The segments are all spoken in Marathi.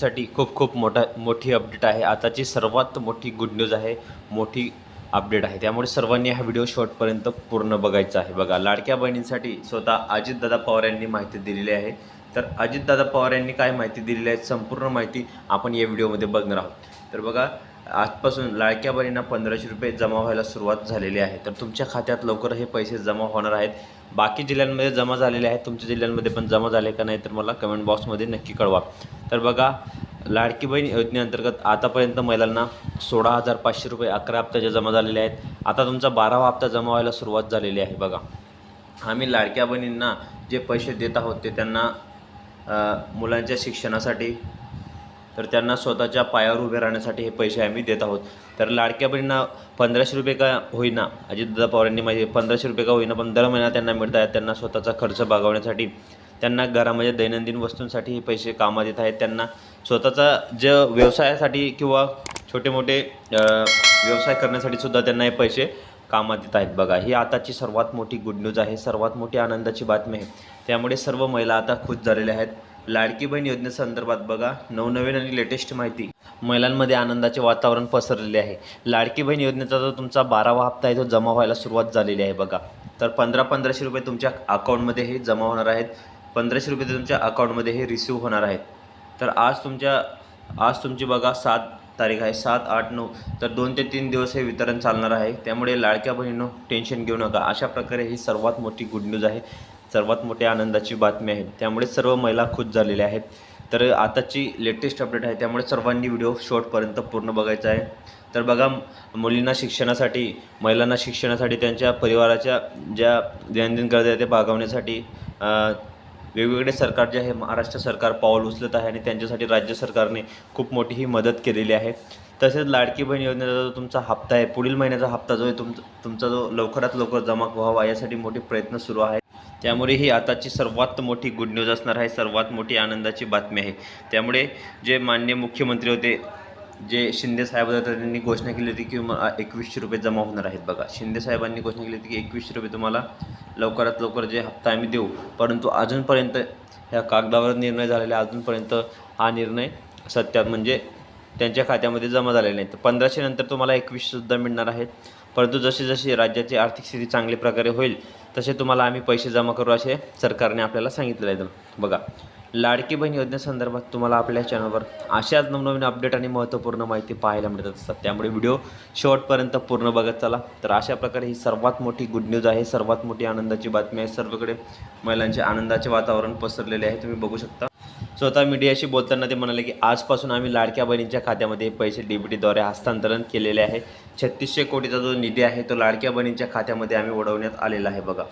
साठी खूप खूप मोठा मोठी अपडेट आहे. आताची सर्वात मोठी गुड न्यूज आहे मोठी अपडेट आहे. त्यामुळे सर्वांनी हा व्हिडिओ शॉर्टपर्यंत पूर्ण बघायचा आहे. बघा लाडक्या बहिणींसाठी स्वतः अजितदादा पवार यांनी माहिती दिलेली आहे. तर अजितदादा पवार यांनी काय माहिती दिलेली आहे संपूर्ण माहिती आपण या व्हिडिओमध्ये बघणार आहोत. तर बघा आजपासून लाडक्या बहिणींना पंधराशे रुपये जमा व्हायला सुरुवात झालेली आहे. तर तुमच्या खात्यात लवकर हे पैसे जमा होणार आहेत. बाकी जिल्ह्यांमध्ये जमा झालेले आहेत. तुमच्या जिल्ह्यांमध्ये पण जमा झाले का नाही तर मला कमेंट बॉक्समध्ये नक्की कळवा. तर बघा लाडकी बहीण योजनेअंतर्गत आतापर्यंत महिलांना सोळा हजार पाचशे रुपये अकरा हप्त्याचे जमा झालेले आहेत. आता तुमचा बारावा हप्ता जमा व्हायला सुरुवात झालेली आहे बघा. आम्ही लाडक्या बहिणींना जे पैसे देत आहोत ते त्यांना मुलांच्या शिक्षणासाठी तर त्यांना स्वतःच्या पायावर उभे राहण्यासाठी हे पैसे आम्ही देत आहोत. तर लाडक्या बहिणींना पंधराशे रुपये का होईना अजितदादा पवार यांनी पंधराशे रुपये का होईना पण दर महिना त्यांना मिळत आहेत त्यांना स्वतःचा खर्च भागवण्यासाठी त्यांना घरामध्ये दैनंदिन वस्तूंसाठी हे पैसे कामात येत आहेत त्यांना स्वतःचा जे व्यवसायासाठी किंवा छोटे मोठे व्यवसाय करण्यासाठी सुद्धा त्यांना हे पैसे कामात येत आहेत. बघा ही आताची सर्वात मोठी गुड न्यूज आहे सर्वात मोठी आनंदाची बातमी आहे. त्यामुळे सर्व महिला आता खुश झालेल्या आहेत. लाडकी बहीण योजनेसंदर्भात बघा नवनवीन आणि लेटेस्ट माहिती. महिलांमध्ये आनंदाचे वातावरण पसरलेले आहे. लाडकी बहीण योजनेचा जो तुमचा बारावा हप्ता आहे तो जमा व्हायला सुरुवात झालेली आहे बघा. तर पंधरा पंधराशे रुपये तुमच्या अकाउंटमध्ये हे जमा होणार आहेत. पंधराशे रुपये तुमच्या अकाउंटमध्ये हे रिसिव्ह होणार आहेत. तर आज तुमच्या आज तुमची बघा सात तारीख आहे सात आठ नऊ. तर दोन ते तीन दिवस हे वितरण चालणार आहे. त्यामुळे लाडक्या बहिणीनं टेन्शन घेऊ नका. अशा प्रकारे ही सर्वात मोठी गुड न्यूज आहे. सर्वात मोठ्या आनंदाची बातमी आहे. त्यामुळे सर्व महिला खुश झालेल्या आहेत. तर आताची लेटेस्ट अपडेट आहे. त्यामुळे सर्वांनी व्हिडिओ शॉर्टपर्यंत पूर्ण बघायचा आहे. तर बघा मुलींना शिक्षणासाठी महिलांना शिक्षणासाठी त्यांच्या परिवाराच्या ज्या दैनंदिन गरजा आहेत ते भागवण्यासाठी वेगवेगळे सरकार जे आहे महाराष्ट्र सरकार पाऊल उचलत आहे आणि त्यांच्यासाठी राज्य सरकारने खूप मोठी ही मदत केलेली आहे. तसेच लाडकी बहीण योजनेचा जो तुमचा हप्ता आहे पुढील महिन्याचा हप्ता जो आहे तुम तुमचा जो लवकरात लवकर जमा व्हावा यासाठी मोठे प्रयत्न सुरू आहेत त्यामुळे ही आताची सर्वात मोठी गुड न्यूज असणार आहे सर्वात मोठी आनंदाची बातमी आहे. त्यामुळे जे माननीय मुख्यमंत्री होते जे शिंदे साहेब होते त्यांनी घोषणा केली होती की एकवीसशे रुपये जमा होणार आहेत बघा. शिंदे साहेबांनी घोषणा केली होती की एकवीसशे रुपये तुम्हाला लवकरात लवकर जे हप्ता आम्ही देऊ. परंतु अजूनपर्यंत ह्या कागदावर निर्णय झालेला आहे. अजूनपर्यंत हा निर्णय सत्यात म्हणजे त्यांच्या खात्यामध्ये जमा झालेले नाही. तर पंधराशे नंतर तुम्हाला एकवीससुद्धा मिळणार आहेत परंतु जशी जशी राज्याची आर्थिक स्थिती चांगल्या प्रकारे होईल तसे तुम्हाला आम्ही पैसे जमा करू असे सरकारने आपल्याला सांगितलेलं आहे. बघा लाडकी बहीण योजनेसंदर्भात तुम्हाला आपल्या चॅनलवर अशाच नवनवीन अपडेट आणि महत्त्वपूर्ण माहिती पाहायला मिळत असतात. त्यामुळे व्हिडिओ शेवटपर्यंत पूर्ण बघत चला. तर अशा प्रकारे ही सर्वात मोठी गुड न्यूज आहे सर्वात मोठी आनंदाची बातमी आहे. सर्वकडे महिलांचे आनंदाचे वातावरण पसरलेले आहे. तुम्ही बघू शकता. स्वतः मीडियाशी बोलताना ते म्हणाले की आजपासून आम्ही लाडक्या बहिणींच्या खात्यामध्ये पैसे डीबीटीद्वारे हस्तांतरण केलेले आहे. छत्तीसशे कोटीचा जो निधी आहे तो लाडक्या बहिणींच्या खात्यामध्ये आम्ही ओढवण्यात आलेला आहे. बघा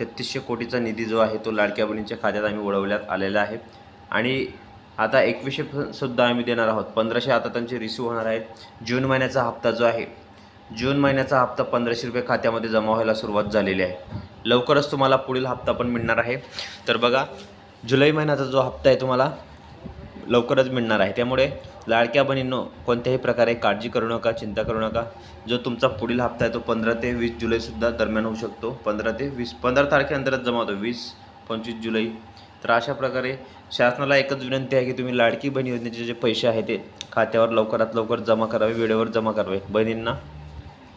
छत्तीसशे कोटीचा निधी जो आहे तो लाडक्या बहिणींच्या खात्यात आम्ही ओढवण्यात आलेला आहे. आणि आता एकवीसशे सुद्धा आम्ही देणार आहोत. पंधराशे आता त्यांचे रिसिव्ह होणार आहेत जून महिन्याचा हप्ता जो आहे जून महिन्याचा हप्ता पंधराशे रुपये खात्यामध्ये जमा व्हायला सुरुवात झालेली आहे. लवकरच तुम्हाला पुढील हप्ता पण मिळणार आहे. तर बघा जुलै महिन्याचा जो हप्ता आहे तुम्हाला लवकरच मिळणार आहे. त्यामुळे लाडक्या बहिणींनो कोणत्याही प्रकारे काळजी करू नका चिंता करू नका. जो तुमचा पुढील हप्ता आहे तो पंधरा ते वीस जुलैसुद्धा दरम्यान होऊ शकतो. पंधरा ते वीस पंधरा तारखेनंतरच जमा होतो. वीस पंचवीस जुलै. तर अशा प्रकारे शासनाला एकच विनंती आहे की तुम्ही लाडकी बहीण योजनेचे जे पैसे आहेत ते खात्यावर लवकरात लवकर जमा करावे वेळेवर जमा करावे. बहिणींना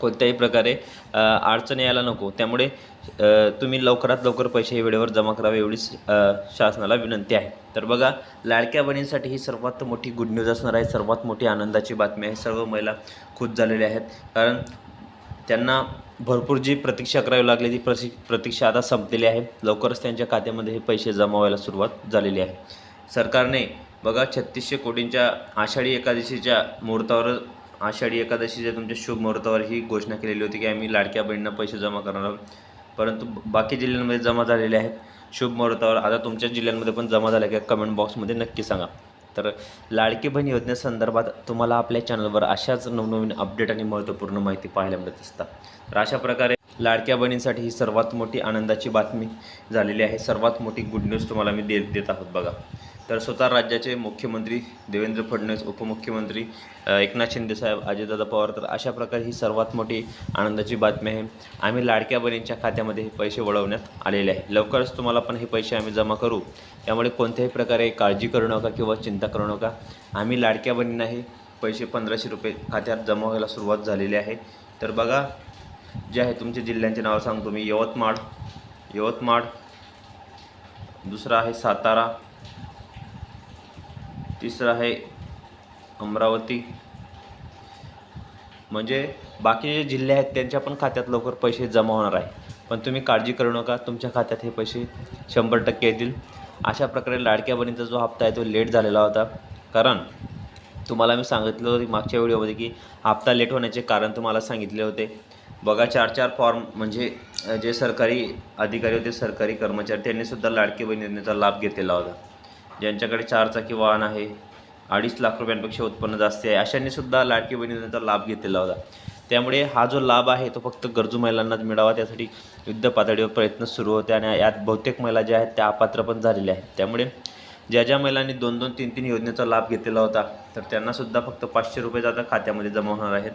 कोणत्याही प्रकारे अडचण यायला नको. त्यामुळे तुम्ही लवकरात लवकर पैसे हे वेळेवर जमा करावे एवढीच शासनाला विनंती आहे. तर बघा लाडक्या बहिणींसाठी ही सर्वात मोठी गुड न्यूज असणार आहे. सर्वात मोठी आनंदाची बातमी आहे. सर्व महिला खुश झालेल्या आहेत. कारण त्यांना भरपूर जी प्रतीक्षा करावी लागली ती प्रशि प्रतीक्षा आता संपलेली आहे. लवकरच त्यांच्या खात्यामध्ये हे पैसे जमा व्हायला सुरुवात झालेली आहे. सरकारने बघा छत्तीसशे कोटींच्या आषाढी एकादशीच्या मुहूर्तावर आषाढी एकादशीच्या तुमच्या शुभ मुहूर्तावर ही घोषणा केलेली होती की आम्ही लाडक्या बहिणींना पैसे जमा करणार आहोत. परंतु बाकी जिल्ह्यांमध्ये जमा झालेले आहेत. शुभ मुहूर्तावर आता तुमच्या जिल्ह्यांमध्ये पण जमा झाल्या का कमेंट बॉक्समध्ये नक्की सांगा. तर लाडकी बहीण योजनेसंदर्भात तुम्हाला आपल्या चॅनलवर अशाच नवनवीन अपडेट आणि महत्त्वपूर्ण माहिती पाहायला मिळत असतात. तर अशा प्रकारे लाडक्या बहिणींसाठी ही सर्वात मोठी आनंदाची बातमी झालेली आहे. सर्वात मोठी गुड न्यूज तुम्हाला मी देत देत आहोत बघा. तर स्वतः राज्याचे मुख्यमंत्री देवेंद्र फडणवीस उपमुख्यमंत्री एकनाथ शिंदेसाहेब अजितदादा पवार तर अशा प्रकारे ही सर्वात मोठी आनंदाची बातमी आहे. आम्ही लाडक्या बहिणींच्या खात्यामध्ये हे पैसे वळवण्यात आलेले आहे. लवकरच तुम्हाला पण हे पैसे आम्ही जमा करू. त्यामुळे कोणत्याही प्रकारे काळजी करू नका किंवा चिंता करू नका. आम्ही लाडक्या बहिणींना हे पैसे पंधराशे रुपये खात्यात जमा व्हायला सुरुवात झालेली आहे. तर बघा जे आहे तुमच्या जिल्ह्यांचे नाव सांगतो मी. यवतमाळ यवतमाळ. दुसरा आहे सातारा. तिसरं आहे अमरावती. म्हणजे बाकी जे जिल्हे आहेत त्यांच्या पण खात्यात लवकर पैसे जमा होणार आहे. पण तुम्ही काळजी करू नका तुमच्या खात्यात हे पैसे शंभर टक्के येतील. अशा प्रकारे लाडक्या बहिणीचा जो हप्ता आहे तो लेट झालेला होता. कारण तुम्हाला मी सांगितलं होतं मागच्या व्हिडिओमध्ये की हप्ता लेट होण्याचे कारण तुम्हाला सांगितले होते. बघा चार चार फॉर्म म्हणजे जे सरकारी अधिकारी होते सरकारी कर्मचारी त्यांनीसुद्धा लाडकी लाभ घेतलेला होता. ज्यांच्याकडे चारचाकी वाहन आहे अडीच लाख रुपयांपेक्षा उत्पन्न जास्त आहे अशांनी सुद्धा लाडकी बहीण लाभ घेतलेला होता. त्यामुळे हा जो लाभ आहे तो फक्त गरजू महिलांनाच मिळावा त्यासाठी युद्ध पातळीवर प्रयत्न सुरू होते आणि यात बहुतेक महिला ज्या आहेत त्या अपात्र पण झालेल्या आहेत. त्यामुळे ज्या ज्या महिलांनी दोन दोन तीन तीन योजनेचा लाभ घेतलेला होता तर त्यांनासुद्धा फक्त पाचशे रुपये आता खात्यामध्ये जमा होणार आहेत.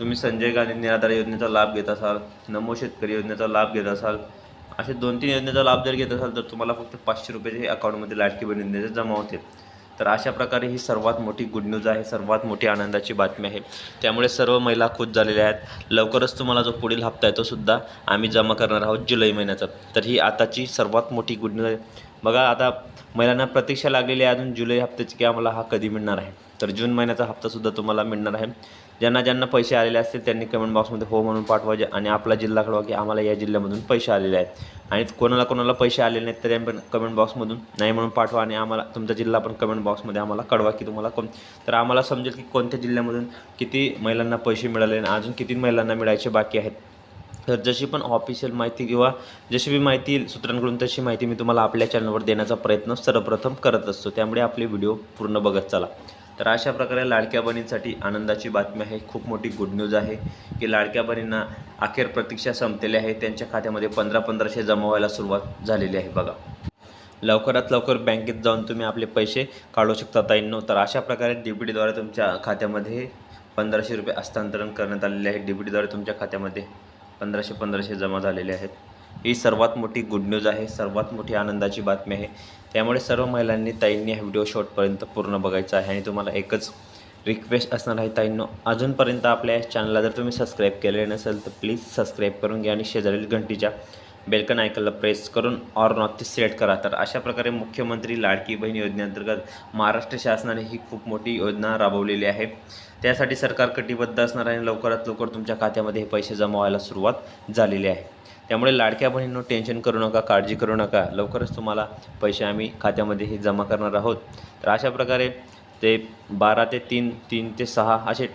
तुम्ही संजय गांधी निराधार योजनेचा लाभ घेत असाल नमो शेतकरी योजनेचा लाभ घेत असाल असे दोन तीन योजनेचा लाभ जर घेत असाल तर तुम्हाला फक्त पाचशे रुपये हे अकाउंटमध्ये लाडकी बहीण योजनेचे जमा होतील तर अशा प्रकारे ही सर्वात मोठी गुड न्यूज आहे सर्वात मोठी आनंदाची बातमी आहे. त्यामुळे सर्व महिला खुश झालेल्या आहेत. लवकरच तुम्हाला जो पुढील हप्ता आहे तो सुद्धा आम्ही जमा करणार आहोत जुलै महिन्याचा. तर ही आताची सर्वात मोठी गुड न्यूज आहे. बघा आता महिलांना प्रतीक्षा लागलेली आहे अजून जुलै हप्त्याची की आम्हाला हा कधी मिळणार आहे? तर जून महिन्याचा हप्तासुद्धा तुम्हाला मिळणार आहे. ज्यांना ज्यांना पैसे आलेले असतील त्यांनी कमेंट बॉक्समध्ये हो म्हणून पाठवा आणि आपला जिल्हा कळवा की आम्हाला या जिल्ह्यामधून पैसे आलेले आहेत. आणि कोणाला कोणाला पैसे आलेले नाहीत तरी पण कमेंट बॉक्समधून नाही म्हणून पाठवा आणि आम्हाला तुमचा जिल्हा पण कमेंट बॉक्समध्ये आम्हाला कळवा की तुम्हाला कोण तर आम्हाला समजेल की कोणत्या जिल्ह्यामधून किती महिलांना पैसे मिळाले आणि अजून किती महिलांना मिळायचे बाकी आहेत. तर जशी पण ऑफिशियल माहिती किंवा जशी बी माहिती येईल सूत्रांकडून तशी माहिती मी तुम्हाला आपल्या चॅनलवर देण्याचा प्रयत्न सर्वप्रथम करत असतो. त्यामुळे आपले व्हिडिओ पूर्ण बघत चला. तर अशा प्रकारे लाडक्या बहिणींसाठी आनंदाची बातमी आहे. खूप मोठी गुड न्यूज आहे की लाडक्या बहिणींना अखेर प्रतीक्षा संपलेली आहे. त्यांच्या खात्यामध्ये पंधरा पंधराशे जमा व्हायला सुरुवात झालेली आहे बघा. लवकरात लवकर बँकेत जाऊन तुम्ही आपले पैसे काढू शकता ताईंनो. तर अशा प्रकारे डी बी डीद्वारे तुमच्या खात्यामध्ये पंधराशे रुपये हस्तांतरण करण्यात आलेले आहे. डी बी डीद्वारे तुमच्या खात्यामध्ये पंधराशे पंधराशे जमा झालेले आहेत. ही सर्वात मोठी गुड न्यूज आहे सर्वात मोठी आनंदाची बातमी आहे. त्यामुळे सर्व महिलांनी ताईंनी हा व्हिडिओ शॉर्टपर्यंत पूर्ण बघायचा आहे आणि तुम्हाला एकच रिक्वेस्ट असणार आहे ताईंनो अजूनपर्यंत आपल्या चॅनलला जर तुम्ही सबस्क्राईब केले नसेल तर प्लीज सबस्क्राईब करून घ्या आणि शेजारील घंटीच्या बेलकन आयकनला प्रेस करून ऑर नॉट ते सिलेक्ट करा. तर अशा प्रकारे मुख्यमंत्री लाडकी बहीण योजनेअंतर्गत महाराष्ट्र शासनाने ही खूप मोठी योजना राबवलेली आहे. त्यासाठी सरकार कटिबद्ध असणार आहे आणि लवकरात लवकर तुमच्या खात्यामध्ये हे पैसे जमा व्हायला सुरुवात झालेली आहे. त्यामुळे लाडक्या बहिणींनो टेन्शन करू नका काळजी करू नका. लवकरच तुम्हाला पैसे आम्ही खात्यामध्ये हे जमा करणार आहोत. तर अशा प्रकारे ते बारा ते तीन तीन ते सहा असे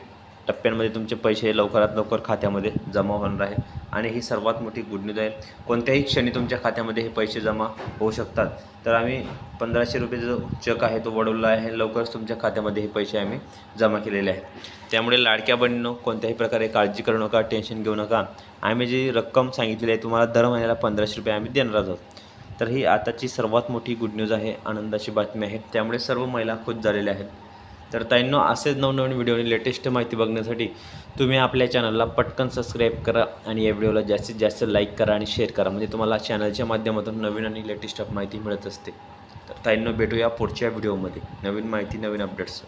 टप्प्यांमध्ये तुमचे पैसे लवकरात लवकर खात्यामध्ये जमा होणार आहे. आणि ही सर्वात मोठी गुड न्यूज आहे. कोणत्याही क्षणी तुमच्या खात्यामध्ये हे पैसे जमा होऊ शकतात. तर आम्ही पंधराशे रुपये जो चेक आहे तो वडवला आहे. लवकरच तुमच्या खात्यामध्ये हे पैसे आम्ही जमा केलेले आहेत. त्यामुळे लाडक्या बहिणीनं कोणत्याही प्रकारे काळजी करू नका टेन्शन घेऊ नका. आम्ही जी रक्कम सांगितलेली आहे तुम्हाला दर महिन्याला पंधराशे रुपये आम्ही देणार आहोत. तर ही आताची सर्वात मोठी गुड न्यूज आहे. आनंदाची बातमी आहे. त्यामुळे सर्व महिला खुश झालेल्या आहेत. तर ताईंनो असेच नवनवीन व्हिडिओ लेटेस्ट माहिती बघण्यासाठी तुम्ही आपल्या चॅनलला पटकन सबस्क्राईब करा आणि या व्हिडिओला जास्तीत जास्त लाईक करा आणि शेअर करा. म्हणजे तुम्हाला चॅनलच्या माध्यमातून नवीन आणि लेटेस्ट माहिती मिळत असते. तर ताईंनो भेटूया पुढच्या व्हिडिओमध्ये नवीन माहिती नवीन अपडेट्स